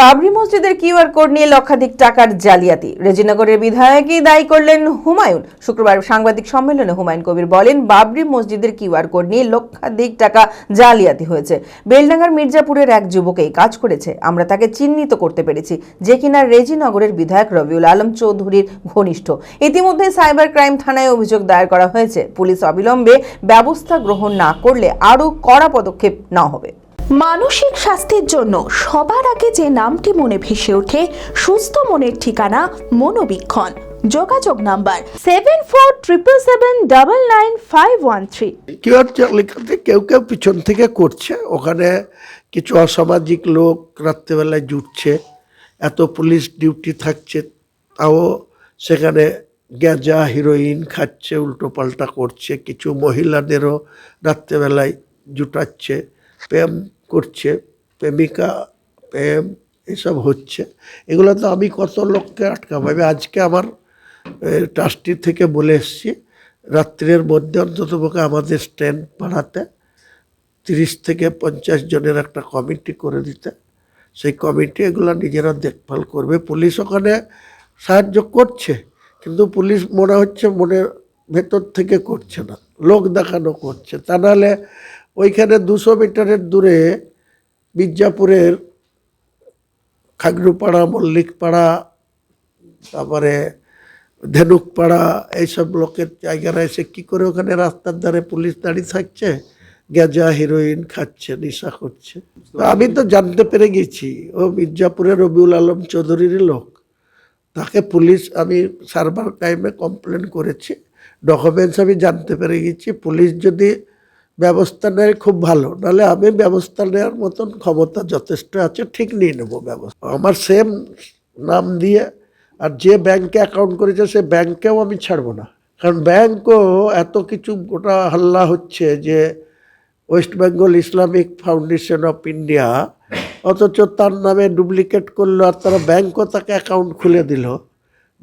বাবরি মসজিদের QR code নিয়ে লক্ষাধিক টাকার জালিয়াতি। রেজিনগরের বিধায়কই দায়ী করলেন হুমায়ুন। শুক্রবার সাংবাদিক সম্মেলনে হুমায়ুন কবির বলেন, বাবরি মসজিদের কিউআর কোড নিয়ে লক্ষাধিক টাকা জালিয়াতি হয়েছে। বেলডাঙ্গার মির্জাপুরের এক যুবক এই কাজ করেছে। আমরা তাকে চিহ্নিত করতে পেরেছি, যে কিনা রেজিনগরের বিধায়ক রবিউল আলম চৌধুরীর ঘনিষ্ঠ। ইতিমধ্যে সাইবার ক্রাইম থানায় অভিযোগ দায়ের করা হয়েছে। পুলিশ অবিলম্বে ব্যবস্থা গ্রহণ না করলে আরও কড়া পদক্ষেপ না হবে। মানসিক স্বাস্থ্যের জন্য সবার আগে যে নামটি মনে ভেসে ওঠে, সুস্থ মনের ঠিকানা মনোবীক্ষণ। যোগাযোগ number seven four triple seven double nine five one three QR তালিকাতে কেউ কেউ পিছন থেকে করছে, ওখানে কিছু অসামাজিক লোক রাত্রেবেলায় জুটছে, এত পুলিশ ডিউটি থাকছে, তাও সেখানে গ্যাঁজা, হিরোইন খাচ্ছে উল্টো পাল্টা করছে, কিছু মহিলাদেরও রাত্রেবেলায় জুটাচ্ছে, প্রেম করছে, প্রেমিকা, প্রেম, এসব হচ্ছে। এগুলো তো আমি কত লোককে আটকাবো? আমি আজকে আমার ট্রাস্টি থেকে বলে এসছি, রাত্রের মধ্যে অন্ততপক্ষে আমাদের স্ট্যান্ড বাড়াতে তিরিশ থেকে পঞ্চাশ জনের একটা কমিটি করে দিতে। সেই কমিটি এগুলো নিজেরা দেখভাল করবে। পুলিশ ওখানে সাহায্য করছে, কিন্তু পুলিশ মনে হচ্ছে মনের ভেতর থেকে করছে না, লোক দেখানো করছে। তা নাহলে ওইখানে দুশো মিটারের দূরে মির্জাপুরের খাগড়ুপাড়া, মল্লিকপাড়া, তারপরে ধেনুকপাড়া, এইসব লোকের জায়গারা এসে কি করে ওখানে রাস্তার ধারে পুলিশ দাঁড়িয়ে থাকছে? গেজা, হিরোইন খাচ্ছে, নেশা করছে। আমি তো জানতে পেরে গেছি, ও মির্জাপুরের রবিউল আলম চৌধুরীর লোক। তাকে পুলিশ, আমি সার্ভার টাইমে কমপ্লেন করেছি। ডকুমেন্টস আমি জানতে পেরে গেছি, পুলিশ যদি ব্যবস্থা নেয় খুব ভালো, নাহলে আমি ব্যবস্থা নেওয়ার মতন ক্ষমতা যথেষ্ট আছে, ঠিক নিয়ে নেব ব্যবস্থা। আমার সেম নাম দিয়ে, আর যে ব্যাংকে অ্যাকাউন্ট করেছে, সে ব্যাংকেও আমি ছাড়বো না। কারণ ব্যাংকও এত কিছু গোটা হাল্লা হচ্ছে যে West Bengal Islamic Foundation of India অথচ তার নামে ডুপ্লিকেট করল, আর তারা ব্যাংকও তাকে অ্যাকাউন্ট খুলে দিল।